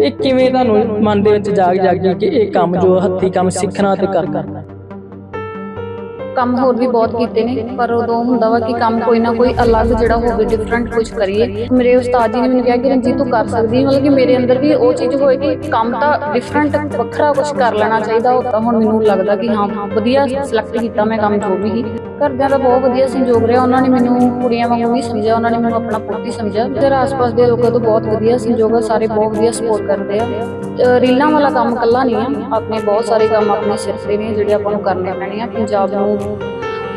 ਇਹ ਕਿਵੇਂ ਤੁਹਾਨੂੰ ਮਨ ਦੇ ਵਿੱਚ ਜਾਗ ਜਾਗੀ ਕਿ ਇਹ ਕੰਮ ਜੋ ਹੱਥੀ ਕੰਮ ਸਿੱਖਣਾ ਤੇ ਕਰਨਾ? ਕੰਮ ਹੋਰ ਵੀ ਬਹੁਤ ਕੀਤੇ ਨੇ, ਪਰ ਉਦੋਂ ਹੁੰਦਾ ਵਾ ਕਿ ਕੰਮ ਕੋਈ ਨਾ ਕੋਈ ਅਲੱਗ ਜਿਹੜਾ ਹੋਵੇ ਡਿਫਰੈਂਟ ਕੁਝ ਕਰੀਏ। ਮੇਰੇ ਉਸਤਾਦ ਜੀ ਨੇ ਮੈਨੂੰ ਕਿਹਾ ਕਿ ਰਣਜੀਤ, ਤੂੰ ਕਰ ਸਕਦੀ ਮਤਲਬ ਕਿ ਮੇਰੇ ਅੰਦਰ ਵੀ ਉਹ ਚੀਜ਼ ਹੋਏ ਕਿ ਕੰਮ ਤਾਂ ਡਿਫਰੈਂਟ ਵੱਖਰਾ ਕੁਝ ਕਰ ਲੈਣਾ ਚਾਹੀਦਾ, ਉਹ ਤਾਂ ਹੁਣ ਮੈਨੂੰ ਲੱਗਦਾ ਕਿ ਹਾਂ, ਵਧੀਆ ਸਿਲੈਕਟ ਕੀਤਾ ਮੈਂ ਕੰਮ ਜੋ ਵੀ ਘਰਦਿਆਂ ਦਾ ਬਹੁਤ ਵਧੀਆ ਸੰਯੋਗ ਰਿਹਾ। ਉਹਨਾਂ ਨੇ ਮੈਨੂੰ ਕੁੜੀਆਂ ਵਾਂਗੂ ਨਹੀਂ ਸਮਝਿਆ। ਉਹਨਾਂ ਨੇ ਮੈਨੂੰ ਆਪਣਾ ਪੁੱਤ ਹੀ ਸਮਝਿਆ। ਮੇਰੇ ਆਸ-ਪਾਸ ਦੇ ਲੋਕਾਂ ਤੋਂ ਬਹੁਤ ਵਧੀਆ ਸੰਯੋਗ ਆ। ਸਾਰੇ ਬਹੁਤ ਵਧੀਆ ਸਪੋਰਟ ਕਰਦੇ ਆ। ਰੀਲਾਂ ਵਾਲਾ ਕੰਮ ਕੱਲਾ ਨਹੀਂ ਆ। ਆਪਣੇ ਬਹੁਤ ਸਾਰੇ ਕੰਮ ਆਪਣੇ ਸਿਰ ਤੇ ਨੇ, ਜਿਹੜੇ ਆਪਾਂ ਨੂੰ ਕਰਨੇ ਪੈਣੇ ਆ। ਪੰਜਾਬ ਨੂੰ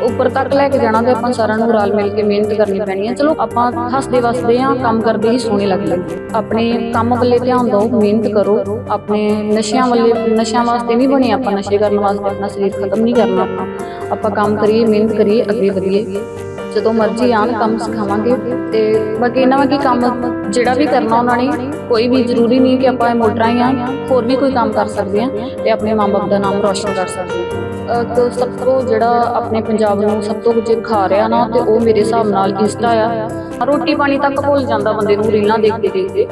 ਉੱਪਰ ਤੱਕ ਲੈ ਕੇ ਜਾਣਾ ਤੇ ਆਪਾਂ ਸਾਰਿਆਂ ਨੂੰ ਰਲ ਮਿਲ ਕੇ ਮਿਹਨਤ ਕਰਨੀ ਪੈਣੀ ਹੈ। ਚਲੋ, ਆਪਾਂ ਹੱਸਦੇ ਵਸਦੇ ਆ ਕੰਮ ਕਰਦੇ ਹੀ ਸੋਹਣੇ ਲੱਗਦੇ ਆਪਣੇ ਕੰਮ ਵੱਲੇ ਧਿਆਨ ਦਿਓ, ਮਿਹਨਤ ਕਰੋ। ਆਪਣੇ ਨਸ਼ਿਆਂ ਵੱਲੇ, ਨਸ਼ਿਆਂ ਵਾਸਤੇ ਨਹੀਂ ਬਣੇ ਆਪਾਂ, ਨਸ਼ੇ ਕਰਨ ਵਾਸਤੇ ਆਪਣਾ ਸਰੀਰ ਖਤਮ ਨਹੀਂ ਕਰਨਾ ਆਪਾਂ। ਆਪਾਂ ਕੰਮ ਕਰੀਏ, ਮਿਹਨਤ ਕਰੀਏ, ਅੱਗੇ ਵਧੀਏ। ਜਦੋਂ ਮਰਜ਼ੀ ਆਣ ਕੰਮ ਸਿਖਾਵਾਂਗੇ। ਤੇ ਬਾਕੀ ਇਹਨਾਂ ਵਾ ਕਿ ਕੰਮ ਜਿਹੜਾ ਵੀ ਕਰਨਾ ਉਹਨਾਂ ਨੇ, ਕੋਈ ਵੀ ਜ਼ਰੂਰੀ ਨਹੀਂ ਕਿ ਆਪਾਂ ਮੋਟਰਾਂ ਹੀ ਹੋਰ ਵੀ ਕੋਈ ਕੰਮ ਕਰ ਸਕਦੇ ਆ ਤੇ ਆਪਣੇ ਮਾਂ-ਬਾਪ ਦਾ ਨਾਮ ਰੋਸ਼ਨ ਕਰ ਸਕਦੇ ਆ। ਅਹ ਸਭ ਤੋਂ ਜਿਹੜਾ ਆਪਣੇ ਪੰਜਾਬ ਨੂੰ ਸਭ ਤੋਂ ਕੁਝ ਖਾ ਰਿਹਾ ਨਾ, ਤੇ ਉਹ ਮੇਰੇ ਹਿਸਾਬ ਨਾਲ ਇੰਸਟਾ ਆ। ਰੋਟੀ ਪਾਣੀ ਤੱਕ ਭੁੱਲ ਜਾਂਦਾ ਬੰਦੇ ਨੂੰ ਰੀਲਾਂ ਦੇਖਦੇ ਦੇਖਦੇ।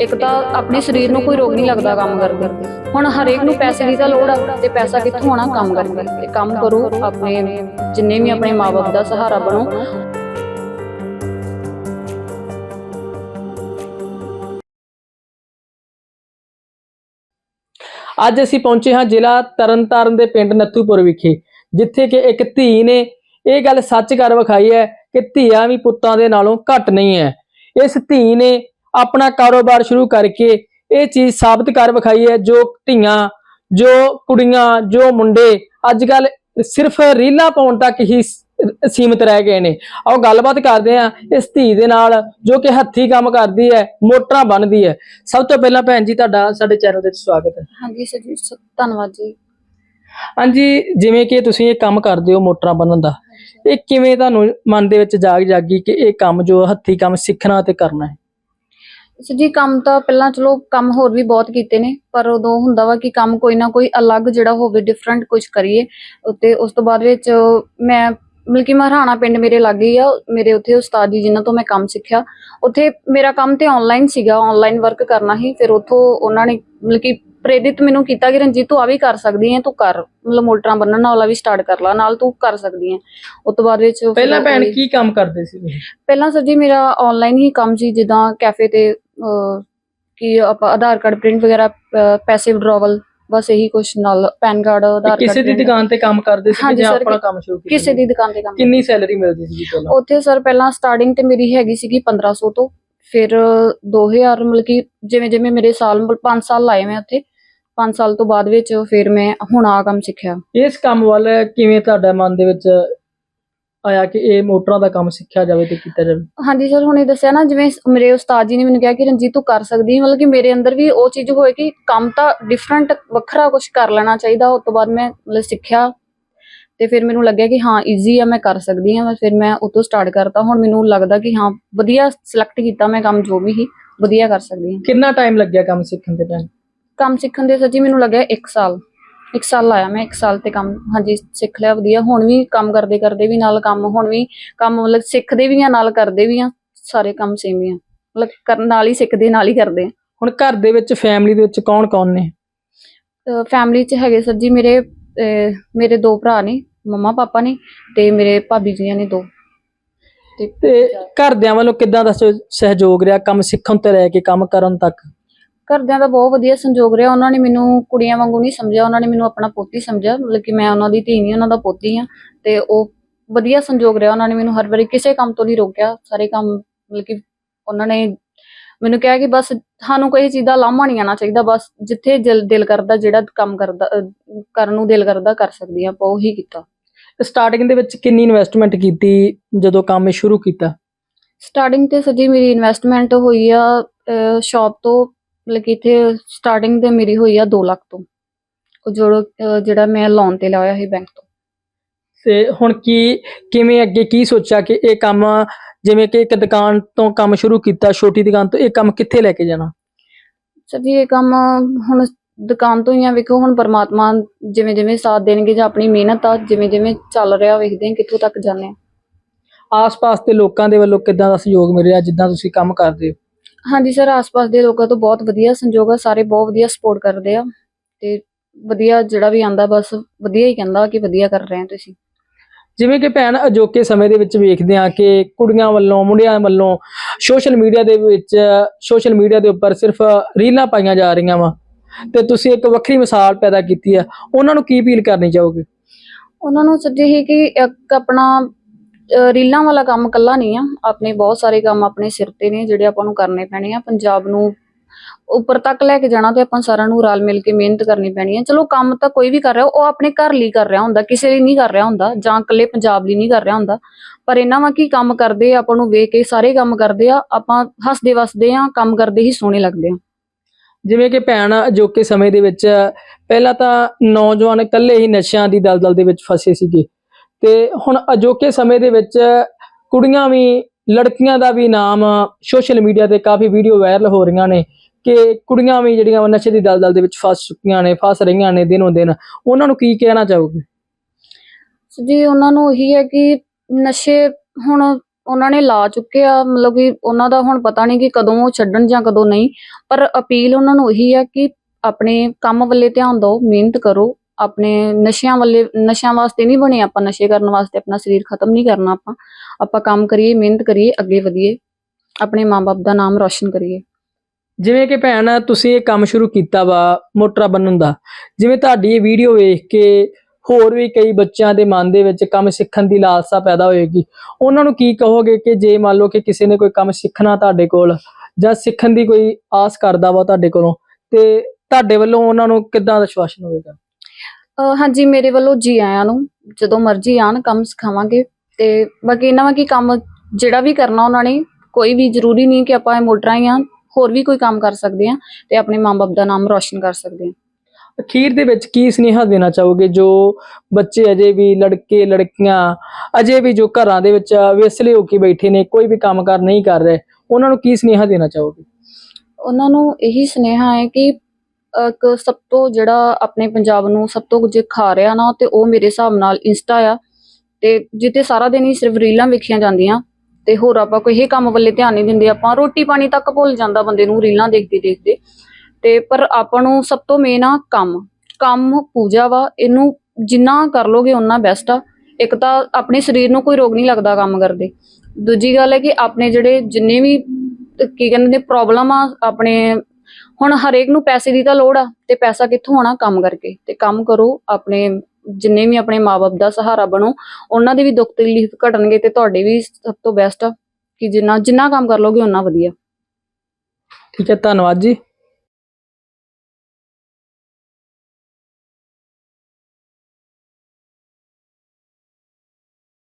ਇੱਕ ਤਾਂ ਆਪਣੇ ਸਰੀਰ ਨੂੰ ਕੋਈ ਰੋਗ ਨਹੀਂ ਲੱਗਦਾ ਕੰਮ ਕਰਦੇ ਹੁਣ ਹਰੇਕ ਨੂੰ ਪੈਸੇ ਦੀ ਤਾਂ ਲੋੜ ਆ, ਤੇ ਪੈਸਾ ਕਿੱਥੋਂ ਆਣਾ ਕੰਮ ਕਰਕੇ ਕੰਮ ਕਰੋ, ਆਪਣੇ ਜਿੰਨੇ ਵੀ ਆਪਣੇ ਮਾਪੇ ਦਾ ਸਹਾਰਾ ਬਣੋ। ਅੱਜ ਅਸੀਂ ਪਹੁੰਚੇ ਹਾਂ ਜ਼ਿਲ੍ਹਾ ਤਰਨਤਾਰਨ ਦੇ ਪਿੰਡ ਨੱਥੂਪੁਰ ਵਿਖੇ, ਜਿੱਥੇ ਕਿ ਇੱਕ ਧੀ ਨੇ ਇਹ ਗੱਲ ਸੱਚ ਕਰ ਵਿਖਾਈ ਹੈ ਕਿ ਧੀਆਂ ਵੀ ਪੁੱਤਾਂ ਦੇ ਨਾਲੋਂ ਘੱਟ ਨਹੀਂ ਹੈ। ਇਸ ਧੀ ਨੇ ਆਪਣਾ ਕਾਰੋਬਾਰ ਸ਼ੁਰੂ ਕਰਕੇ ਇਹ ਚੀਜ਼ ਸਾਬਤ ਕਰ ਵਿਖਾਈ ਹੈ, ਜੋ ਧੀਆਂ, ਜੋ ਕੁੜੀਆਂ, ਜੋ ਮੁੰਡੇ ਅੱਜ ਕੱਲ ਸਿਰਫ ਰੀਲਾਂ ਪਾਉਣ ਤੱਕ ਹੀ ਸੀਮਿਤ ਰਹਿ ਗਏ ਨੇ। ਆਓ ਗੱਲਬਾਤ ਕਰਦੇ ਹਾਂ ਇਸ ਧੀ ਦੇ ਨਾਲ ਜੋ ਕਿ ਹੱਥੀ ਕੰਮ ਕਰਦੀ ਹੈ ਮੋਟਰਾਂ ਬਣਦੀ ਹੈ। ਸਭ ਤੋਂ ਪਹਿਲਾਂ ਭੈਣ ਜੀ ਤੁਹਾਡਾ ਸਾਡੇ ਚੈਨਲ ਵਿੱਚ ਸਵਾਗਤ ਹੈ। ਹਾਂਜੀ ਸਰ ਜੀ ਸ- ਧੰਨਵਾਦ ਜੀ। ਹਾਂਜੀ ਜਿਵੇਂ ਕਿ ਤੁਸੀਂ ਇਹ ਕੰਮ ਕਰਦੇ ਹੋ ਮੋਟਰਾਂ ਬੰਨਣ ਦਾ ਇਹ ਕਿਵੇਂ ਤੁਹਾਨੂੰ ਮਨ ਦੇ ਵਿੱਚ ਜਾਗ ਜਾਗੀ ਕਿ ਇਹ ਕੰਮ ਜੋ ਹੱਥੀ ਕੰਮ ਸਿੱਖਣਾ ਤੇ ਕਰਨਾ ਹੈ? ਸਰ ਜੀ ਕੰਮ ਤਾਂ ਪਹਿਲਾਂ ਚਲੋ ਕੰਮ ਹੋਰ ਵੀ ਬਹੁਤ ਕੀਤੇ ਨੇ ਪਰ ਉਦੋਂ ਹੁੰਦਾ ਵਾ ਕਿ ਕੰਮ ਕੋਈ ਨਾ ਕੋਈ ਅਲੱਗ ਜਿਹੜਾ ਹੋਵੇ ਡਿਫਰੈਂਟ ਕੁਝ ਕਰੀਏ। ਤੇ ਉਸ ਤੋਂ ਬਾਅਦ ਵਿੱਚ ਮੈਂ ਮਤਲਬ ਕਿ ਮਹਾਰਾਣਾ ਪਿੰਡ ਮੇਰੇ ਲਾਗੇ ਹੀ ਆ ਮੇਰੇ ਉੱਥੇ ਉਸਤਾਦ ਜੀ ਜਿਨ੍ਹਾਂ ਤੋਂ ਮੈਂ ਕੰਮ ਸਿੱਖਿਆ। ਉੱਥੇ ਮੇਰਾ ਕੰਮ ਤੇ ਆਨਲਾਈਨ ਸੀਗਾ ਆਨਲਾਈਨ ਵਰਕ ਕਰਨਾ ਸੀ ਫਿਰ ਉੱਥੋਂ ਉਹਨਾਂ ਨੇ ਮਤਲਬ ਕਿ ਪ੍ਰੇਰਿਤ ਮੈਨੂੰ ਕੀਤਾ ਕਿ ਰਣਜੀਤ ਤੂੰ ਆ ਵੀ ਕਰ ਸਕਦੀ ਹੈ ਤੂੰ ਕਰ ਮਤਲਬ ਮੋਟਰਾਂ ਬੰਨਣ ਵਾਲਾ ਵੀ ਸਟਾਰਟ ਕਰ ਲਾ ਨਾਲ ਤੂੰ ਕਰ ਸਕਦੀ ਹੈ ਉਸ ਤੋਂ ਬਾਅਦ ਵਿੱਚ ਪਹਿਲਾਂ ਭੈਣ ਕੀ ਕੰਮ ਕਰਦੇ ਸੀ ਪਹਿਲਾਂ ਸਰ ਜੀ ਮੇਰਾ ਆਨਲਾਈਨ ਹੀ ਕੰਮ ਸੀ ਜਿੱਦਾਂ ਕੈਫੇ ਤੇ ਕਿ ਆਪਾਂ ਆਧਾਰ ਕਾਰਡ ਪ੍ਰਿੰਟ ਵਗੈਰਾ ਪੈਸੇ ਵਿਡਰਾਵਲ ਬਸ ਇਹੀ ਕੁਛ ਨਾਲ ਪੈਨ ਕਾਰਡ ਆਧਾਰ ਕਿਸੇ ਦੀ ਦੁਕਾਨ ਤੇ ਕੰਮ ਕਰਦੇ ਸੀ ਜਾਂ ਆਪਣਾ ਕੰਮ ਸ਼ੁਰੂ ਕੀਤਾ ਕਿਸੇ ਦੀ ਦੁਕਾਨ ਤੇ ਕੰਮ ਕਿੰਨੀ ਸੈਲਰੀ ਮਿਲਦੀ ਸੀ ਪਹਿਲਾਂ? ਉੱਥੇ ਸਰ ਪਹਿਲਾਂ ਸਟਾਰਟਿੰਗ ਤੇ ਮੇਰੀ ਹੈਗੀ ਸੀਗੀ 1500 ਤੋਂ ਫਿਰ 2000 ਮਤਲਬ ਕਿ ਜਿਵੇਂ ਜਿਵੇਂ ਮੇਰੇ ਸਾਲ ਮਤਲਬ 5 ਸਾਲ ਲਾਏ ਮੈਂ ਉੱਥੇ 5 ਸਾਲ ਤੋਂ ਬਾਅਦ ਵਿੱਚ ਫਿਰ ਮੈਂ ਹੁਣ ਆ ਕੰਮ ਸਿੱਖਿਆ। ਇਸ ਕੰਮ ਵੱਲ ਕਿਵੇਂ ਤੁਹਾਡਾ ਮਨ ਦੇ ਵਿੱਚ ਆਇਆ ਕਿ ਇਹ ਮੋਟਰਾਂ ਦਾ ਕੰਮ ਸਿੱਖਿਆ ਜਾਵੇ ਤੇ ਕੀਤਾ ਜਾਵੇ? ਹਾਂਜੀ ਸਰ ਹੁਣੇ ਦੱਸਿਆ ਨਾ ਜਿਵੇਂ ਮੇਰੇ ਉਸਤਾਦ ਜੀ ਨੇ ਮੈਨੂੰ ਕਿਹਾ ਕਿ ਰਣਜੀਤ ਤੂੰ ਕਰ ਸਕਦੀ ਹੈ। ਮਤਲਬ ਕਿ ਮੇਰੇ ਅੰਦਰ ਵੀ ਉਹ ਚੀਜ਼ ਹੋਏ ਕਿ ਕੰਮ ਤਾਂ ਡਿਫਰੈਂਟ ਵੱਖਰਾ ਕੁਝ ਕਰ ਲੈਣਾ ਚਾਹੀਦਾ। ਉਸ ਤੋਂ ਬਾਅਦ ਮੈਂ ਮਤਲਬ ਸਿੱਖਿਆ ਤੇ ਫਿਰ ਮੈਨੂੰ ਲੱਗਿਆ ਕਿ ਹਾਂ ਈਜ਼ੀ ਆ ਮੈਂ ਕਰ ਸਕਦੀ ਹਾਂ। ਫਿਰ ਮੈਂ ਉਤੋਂ ਸਟਾਰਟ ਕਰਤਾ। ਹੁਣ ਮੈਨੂੰ ਲੱਗਦਾ ਕਿ ਹਾਂ ਵਧੀਆ ਸਿਲੈਕਟ ਕੀਤਾ ਮੈਂ ਕੰਮ ਜੋ ਵੀ ਹੀ ਵਧੀਆ ਕਰ ਸਕਦੀ ਹਾਂ। ਕਿੰਨਾ ਟਾਈਮ ਲੱਗਿਆ ਕੰਮ ਸਿੱਖਣ ਤੇ ਭੈਣ ਕੰਮ ਸਿੱਖਣ ਦੇ ਸੱਚੀ ਮੈਨੂੰ ਲੱਗਿਆ 1 ਸਾਲ। 1 ਸਾਲ ਲਾਇਆ ਮੈਂ 1 ਸਾਲ ਤੇ ਕੰਮ ਹਾਂਜੀ ਸਿੱਖ ਲਿਆ ਵਧੀਆ। ਹੁਣ ਵੀ ਕੰਮ ਕਰਦੇ ਕਰਦੇ ਵੀ ਨਾਲ ਕੰਮ ਹੁਣ ਵੀ ਕੰਮ ਮਤਲਬ ਸਿੱਖਦੇ ਵੀ ਆ ਨਾਲ ਕਰਦੇ ਵੀ ਆ ਸਾਰੇ ਕੰਮ ਸੇਮ ਹੀ ਆ। ਮਤਲਬ ਕਰਨ ਨਾਲ ਹੀ ਸਿੱਖਦੇ ਨਾਲ ਹੀ ਕਰਦੇ ਆ। ਹੁਣ ਘਰ ਦੇ ਵਿੱਚ ਫੈਮਿਲੀ ਦੇ ਵਿੱਚ ਕੌਣ ਕੌਣ ਨੇ? ਫੈਮਿਲੀ ਚ ਹੈਗੇ ਸਰ ਜੀ ਮੇਰੇ ਮੇਰੇ ਦੋ ਭਰਾ ਨੇ ਮੰਮਾ ਪਾਪਾ ਨੇ ਤੇ ਮੇਰੇ ਭਾਬੀ ਜੀਆਂ ਨੇ ਦੋ। ਤੇ ਘਰਦਿਆਂ ਵੱਲੋਂ ਕਿੱਦਾਂ ਦਾ ਸਹਿ- ਸਹਿਯੋਗ ਰਿਹਾ ਕੰਮ ਸਿੱਖਣ ਤੋਂ ਲੈ ਕੇ ਕੰਮ ਕਰਨ ਤੱਕ? ਘਰਦਿਆਂ ਦਾ ਬਹੁਤ ਵਧੀਆ ਸੰਯੋਗ ਰਿਹਾ। ਉਹਨਾਂ ਨੇ ਮੈਨੂੰ ਕੁੜੀਆਂ ਵਾਂਗੂ ਨਹੀਂ ਸਮਝਿਆ। ਉਹਨਾਂ ਨੇ ਮੈਨੂੰ ਆਪਣਾ ਪੋਤੀ ਸਮਝਿਆ। ਮਤਲਬ ਕਿ ਮੈਂ ਉਹਨਾਂ ਦੀ ਧੀ ਨਹੀਂ ਉਹਨਾਂ ਦਾ ਪੋਤੀ ਆ ਤੇ ਉਹ ਵਧੀਆ ਸੰਯੋਗ ਰਿਹਾ। ਉਹਨਾਂ ਨੇ ਮੈਨੂੰ ਹਰ ਵਾਰੀ ਕਿਸੇ ਕੰਮ ਤੋਂ ਨਹੀਂ ਰੋਕਿਆ। ਸਾਰੇ ਕੰਮ ਮਤਲਬ ਕਿ ਉਹਨਾਂ ਨੇ ਮੈਨੂੰ ਕਿਹਾ ਕਿ ਬਸ ਸਾਨੂੰ ਕੋਈ ਚੀਜ਼ ਦਾ ਲਾਮਾ ਨਹੀਂ ਆਣਾ ਚਾਹੀਦਾ। ਬਸ ਜਿੱਥੇ ਦਿਲ ਕਰਦਾ ਜਿਹੜਾ ਕੰਮ ਕਰਦਾ ਕਰਨ ਨੂੰ ਦਿਲ ਕਰਦਾ ਕਰ ਸਕਦੀ ਆ ਆਪਾਂ ਉਹੀ ਕੀਤਾ। ਸਟਾਰਟਿੰਗ ਦੇ ਵਿੱਚ ਕਿੰਨੀ ਇਨਵੈਸਟਮੈਂਟ ਕੀਤੀ ਜਦੋਂ ਕੰਮ ਸ਼ੁਰੂ ਕੀਤਾ? ਸਟਾਰਟਿੰਗ ਤੇ ਸੱਜੀ ਮੇਰੀ ਇਨਵੈਸਟਮੈਂਟ ਹੋਈ ਆ ਸ਼ਾਪ ਤੋਂ ਮਤਲਬ ਕਿ ਇੱਥੇ ਸਟਾਰਟਿੰਗ ਤੇ ਮੇਰੀ ਹੋਈ ਆ 2 ਲੱਖ ਤੋਂ। ਉਹ ਜੋ ਅਹ, ਜਿਹੜਾ ਮੈਂ ਲੋਨ ਤੇ ਲਾਇਆ ਸੀ ਬੈਂਕ ਤੋਂ। ਤੇ ਹੁਣ ਕੀ ਕਿਵੇਂ ਅੱਗੇ ਕੀ ਸੋਚਿਆ ਕਿ ਇਹ ਕੰਮ ਜਿਵੇਂ ਕਿ ਇੱਕ ਦੁਕਾਨ ਤੋਂ ਕੰਮ ਸ਼ੁਰੂ ਕੀਤਾ ਛੋਟੀ ਦੁਕਾਨ ਤੋਂ ਇਹ ਕੰਮ ਕਿੱਥੇ ਲੈ ਕੇ ਜਾਣਾ? ਸਰ ਜੀ ਇਹ ਕੰਮ ਹੁਣ ਦੁਕਾਨ ਤੋਂ ਹੀ ਆ। ਵੇਖੋ ਹੁਣ ਪਰਮਾਤਮਾ ਜਿਵੇਂ ਜਿਵੇਂ ਸਾਥ ਦੇਣਗੇ ਜਾਂ ਆਪਣੀ ਮਿਹਨਤ ਆ ਜਿਵੇਂ ਜਿਵੇਂ ਚੱਲ ਰਿਹਾ ਵੇਖਦੇ ਹਾਂ ਕਿੱਥੋਂ ਤੱਕ ਜਾਂਦੇ ਆ ਆਸ-ਪਾਸ ਦੇ ਲੋਕਾਂ ਦੇ ਵੱਲੋਂ ਕਿੱਦਾਂ ਦਾ ਸਹਿਯੋਗ ਮਿਲ ਰਿਹਾ ਜਿੱਦਾਂ ਤੁਸੀਂ ਕੰਮ ਕਰਦੇ ਹੋ? ਹਾਂਜੀ ਸਰ ਆਸ-ਪਾਸ ਦੇ ਲੋਕਾਂ ਤੋਂ ਬਹੁਤ ਵਧੀਆ ਸੰਯੋਗ ਆ ਸਾਰੇ ਬਹੁਤ ਵਧੀਆ ਸਪੋਰਟ ਕਰਦੇ ਆ ਤੇ ਵਧੀਆ ਜਿਹੜਾ ਵੀ ਆਂਦਾ ਬਸ ਵਧੀਆ ਹੀ ਕਹਿੰਦਾ ਕਿ ਵਧੀਆ ਕਰ ਰਹੇ ਆ ਤੁਸੀਂ। ਜਿਵੇਂ ਕਿ ਭੈਣ ਅਜੋਕੇ ਸਮੇਂ ਦੇ ਵਿੱਚ ਵੇਖਦੇ ਹਾਂ ਕਿ ਕੁੜੀਆਂ ਵੱਲੋਂ ਮੁੰਡਿਆਂ ਵੱਲੋਂ ਸੋਸ਼ਲ ਮੀਡੀਆ ਦੇ ਵਿੱਚ ਸੋਸ਼ਲ ਮੀਡੀਆ ਦੇ ਉੱਪਰ ਸਿਰਫ ਰੀਲਾਂ ਪਾਈਆਂ ਜਾ ਰਹੀਆਂ ਵਾ। ਤੇ ਤੁਸੀਂ ਇੱਕ ਵੱਖਰੀ ਮਿਸਾਲ ਪੈਦਾ ਕੀਤੀ ਆ ਉਹਨਾਂ ਨੂੰ ਕੀ ਅਪੀਲ ਕਰਨੀ ਚਾਹੋਗੇ? ਉਹਨਾਂ ਨੂੰ ਸੱਜੇ ਹੀ ਕਿ ਇੱਕ ਆਪਣਾ ਰੀਲਾਂ ਵਾਲਾ ਕੰਮ ਕੱਲਾ ਨਹੀਂ ਆ, ਆਪਣੇ ਬਹੁਤ ਸਾਰੇ ਕੰਮ ਆਪਣੇ ਸਿਰ ਤੇ ਨੇ ਜਿਹੜੇ ਆਪਾਂ ਨੂੰ ਕਰਨੇ ਪੈਣੇ ਆ, ਪੰਜਾਬ ਨੂੰ ਉੱਪਰ ਤੱਕ ਲੈ ਕੇ ਜਾਣਾ ਤੇ ਆਪਾਂ ਸਾਰਿਆਂ ਨੂੰ ਰਲ ਮਿਲ ਕੇ ਮਿਹਨਤ ਕਰਨੀ ਪੈਣੀ ਹੈ ਚਲੋ ਕੰਮ ਤਾਂ ਕੋਈ ਵੀ ਕਰ ਰਿਹਾ, ਉਹ ਆਪਣੇ ਘਰ ਲਈ ਕਰ ਰਿਹਾ ਹੁੰਦਾ, ਕਿਸੇ ਲਈ ਨਹੀਂ ਕਰ ਰਿਹਾ ਹੁੰਦਾ, ਜਾਂ ਇਕੱਲੇ ਪੰਜਾਬ ਲਈ ਨਹੀਂ ਕਰ ਰਿਹਾ ਹੁੰਦਾ, ਪਰ ਇਹਨਾਂ ਵਾ ਕੀ ਕੰਮ ਕਰਦੇ ਆ, ਆਪਾਂ ਨੂੰ ਵੇਖ ਕੇ ਸਾਰੇ ਕੰਮ ਕਰਦੇ ਆ, ਆਪਾਂ ਹੱਸਦੇ ਵਸਦੇ ਆ, ਕੰਮ ਕਰਦੇ ਹੀ ਸੋਹਣੇ ਲੱਗਦੇ ਆ। ਜਿਵੇਂ ਕਿ ਭੈਣ ਅਜੋਕੇ ਸਮੇਂ ਦੇ ਵਿੱਚ ਪਹਿਲਾਂ ਤਾਂ ਨੌਜਵਾਨ ਇਕੱਲੇ ਹੀ ਨਸ਼ਿਆਂ ਦੀ ਦਲਦਲ ਦੇ ਵਿੱਚ ਫਸੇ ਸੀਗੇ। ਤੇ ਹੁਣ ਅਜੋਕੇ ਸਮੇਂ ਦੇ ਵਿੱਚ ਕੁੜੀਆਂ ਵੀ, ਲੜਕੀਆਂ ਦਾ ਵੀ ਨਾਮ ਸੋਸ਼ਲ ਮੀਡੀਆ ਤੇ ਕਾਫੀ ਵੀਡੀਓ ਵਾਇਰਲ ਹੋ ਰਹੀਆਂ ਨੇ ਕਿ ਕੁੜੀਆਂ ਵੀ ਜਿਹੜੀਆਂ ਨਸ਼ੇ ਦੀ ਦਲਦਲ ਦੇ ਵਿੱਚ ਫਸ ਚੁੱਕੀਆਂ ਨੇ, ਫਸ ਰਹੀਆਂ ਨੇ ਦਿਨੋਂ ਦਿਨ। ਉਹਨਾਂ ਨੂੰ ਕੀ ਕਹਿਣਾ ਚਾਹੋਗੇ? ਜੀ, ਉਹਨਾਂ ਨੂੰ ਇਹੀ ਹੈ ਕਿ ਨਸ਼ੇ ਹੁਣ ਉਹਨਾਂ ਨੇ ਲਾ ਚੁੱਕੇ ਆ, ਮਤਲਬ ਕਿ ਉਹਨਾਂ ਦਾ ਹੁਣ ਪਤਾ ਨਹੀਂ ਕਿ ਕਦੋਂ ਉਹ ਛੱਡਣ ਜਾਂ ਕਦੋਂ ਨਹੀਂ, ਪਰ ਅਪੀਲ ਉਹਨਾਂ ਨੂੰ ਇਹੀ ਹੈ ਕਿ ਆਪਣੇ ਕੰਮ ਵੱਲੇ ਧਿਆਨ ਦਿਓ, ਮਿਹਨਤ ਕਰੋ ਆਪਣੇ ਨਸ਼ਿਆਂ ਵੱਲੇ, ਨਸ਼ਿਆਂ ਵਾਸਤੇ ਨਹੀਂ ਬਣੇ ਆਪਾਂ, ਨਸ਼ੇ ਕਰਨ ਵਾਸਤੇ ਆਪਣਾ ਸਰੀਰ ਖਤਮ ਨਹੀਂ ਕਰਨਾ ਆਪਾਂ। ਆਪਾਂ ਕੰਮ ਕਰੀਏ, ਮਿਹਨਤ ਕਰੀਏ, ਅੱਗੇ ਵਧੀਏ। ਆਪਣੇ ਮਾਪੇ ਦਾ ਨਾਮ ਰੌਸ਼ਨ ਕਰੀਏ। ਜਿਵੇਂ ਕਿ ਭੈਣ, ਤੁਸੀਂ ਇਹ ਕੰਮ ਸ਼ੁਰੂ ਕੀਤਾ ਵਾ ਮੋਟਰਾਂ ਬੰਨਣ ਦਾ। ਜਿਵੇਂ ਤੁਹਾਡੀ ਇਹ ਵੀਡੀਓ ਵੇਖ ਕੇ ਹੋਰ ਵੀ ਕਈ ਬੱਚਿਆਂ ਦੇ ਮਨ ਦੇ ਵਿੱਚ ਕੰਮ ਸਿੱਖਣ ਦੀ ਲਾਲਸਾ ਪੈਦਾ ਹੋਏਗੀ। ਉਹਨਾਂ ਨੂੰ ਕੀ ਕਹੋਗੇ ਕਿ ਜੇ ਮੰਨ ਲਓ ਕਿ ਕਿਸੇ ਨੇ ਕੋਈ ਕੰਮ ਸਿੱਖਣਾ ਤੁਹਾਡੇ ਕੋਲ ਜਾਂ ਸਿੱਖਣ ਦੀ ਕੋਈ ਆਸ ਕਰਦਾ ਵਾ ਤੁਹਾਡੇ ਕੋਲੋਂ, ਤੇ ਤੁਹਾਡੇ ਵੱਲੋਂ ਉਹਨਾਂ ਨੂੰ ਕਿੱਦਾਂ ਦਾ ਸ਼ਵਾਸ਼ਨ ਹੋਵੇਗਾ? ਅਹ ਹਾਂਜੀ ਮੇਰੇ ਵੱਲੋਂ ਜੀ ਆਇਆਂ ਨੂੰ ਜਦੋਂ ਮਰਜ਼ੀ ਆਣ ਕੰਮ ਸਿਖਾਵਾਂਗੇ। ਤੇ ਬਾਕੀ ਇਹਨਾਂ ਵਾ ਕਿ ਕੰਮ ਜਿਹੜਾ ਵੀ ਕਰਨਾ ਉਹਨਾਂ ਨੇ ਕੋਈ ਵੀ ਜ਼ਰੂਰੀ ਨਹੀਂ ਕਿ ਆਪਾਂ ਇਹ ਮੋਟਰਾਂ ਹੀ ਆ ਹੋਰ ਵੀ ਕੋਈ ਕੰਮ ਕਰ ਸਕਦੇ ਆ ਤੇ ਆਪਣੇ ਮਾਂ-ਬਾਪ ਦਾ ਨਾਮ ਰੌਸ਼ਨ ਕਰ ਸਕਦੇ ਆ ਅਖੀਰ ਦੇ ਵਿੱਚ ਕੀ ਸੁਨੇਹਾ ਦੇਣਾ ਚਾਹੋਗੇ? ਜੋ ਬੱਚੇ ਅਜੇ ਵੀ ਲੜਕੇ ਲੜਕੀਆਂ ਅਜੇ ਵੀ ਜੋ ਘਰਾਂ ਦੇ ਵਿੱਚ ਵਿਸਲੇ ਹੋ ਕੇ ਬੈਠੇ ਨੇ ਕੋਈ ਵੀ ਕੰਮਕਾਰ ਨਹੀਂ ਕਰ ਰਹੇ ਉਹਨਾਂ ਨੂੰ ਕੀ ਸੁਨੇਹਾ ਦੇਣਾ ਚਾਹੋਗੇ? ਉਹਨਾਂ ਨੂੰ ਇਹੀ ਸੁਨੇਹਾ ਹੈ ਕਿ ਇੱਕ ਸਭ ਤੋਂ ਜਿਹੜਾ ਆਪਣੇ ਪੰਜਾਬ ਨੂੰ ਸਭ ਤੋਂ ਕੁਝ ਖਾ ਰਿਹਾ ਨਾ, ਤੇ ਉਹ ਮੇਰੇ ਹਿਸਾਬ ਨਾਲ ਇੰਸਟਾ ਆ। ਤੇ ਜਿੱਥੇ ਸਾਰਾ ਦਿਨ ਹੀ ਸਿਰਫ ਰੀਲਾਂ ਵੇਖੀਆਂ ਜਾਂਦੀਆਂ, ਤੇ ਹੋਰ ਆਪਾਂ ਕੋਈ ਇਹ ਕੰਮ ਵੱਲੇ ਧਿਆਨ ਨਹੀਂ ਦਿੰਦੇ। ਆਪਾਂ ਰੋਟੀ ਪਾਣੀ ਤੱਕ ਭੁੱਲ ਜਾਂਦਾ ਬੰਦੇ ਨੂੰ ਰੀਲਾਂ ਦੇਖਦੇ ਦੇਖਦੇ। ਤੇ ਪਰ ਆਪਾਂ ਨੂੰ ਸਭ ਤੋਂ ਮੇਨ ਆ ਕੰਮ। ਕੰਮ, ਪੂਜਾ ਵਾ, ਇਹਨੂੰ ਜਿੰਨਾ ਕਰ ਲੋਗੇ ਉਨਾ ਬੈਸਟ ਆ। ਇੱਕ ਤਾਂ ਆਪਣੇ ਸਰੀਰ ਨੂੰ ਕੋਈ ਰੋਗ ਨਹੀਂ ਲੱਗਦਾ ਕੰਮ ਕਰਦੇ। ਦੂਜੀ ਗੱਲ ਹੈ ਕਿ ਆਪਣੇ ਜਿਹੜੇ ਜਿੰਨੇ ਵੀ, ਕੀ ਕਹਿੰਦੇ ਨੇ ਪ੍ਰੋਬਲਮ ਆ ਆਪਣੇ ਹੁਣ ਹਰੇਕ ਨੂੰ ਪੈਸੇ ਦੀ ਤਾਂ ਲੋੜ ਆ ਤੇ ਪੈਸਾ ਕਿੱਥੋਂ ਆਣਾ ਕੰਮ ਕਰਕੇ? ਤੇ ਕੰਮ ਕਰੋ, ਆਪਣੇ ਜਿੰਨੇ ਵੀ ਆਪਣੇ ਮਾਪੇ ਦਾ ਸਹਾਰਾ ਬਣੋ, ਉਹਨਾਂ ਦੇ ਵੀ ਦੁੱਖ ਤਕਲੀਫ ਘਟਣਗੇ ਤੇ ਤੁਹਾਡੇ ਵੀ ਸਭ ਤੋਂ ਬੈਸਟ ਆ ਕਿ ਜਿੰਨਾ ਜਿੰਨਾ ਕੰਮ ਕਰ ਲੋਗੇ ਉਨਾ ਵਧੀਆ। ਠੀਕ ਹੈ, ਧੰਨਵਾਦ ਜੀ।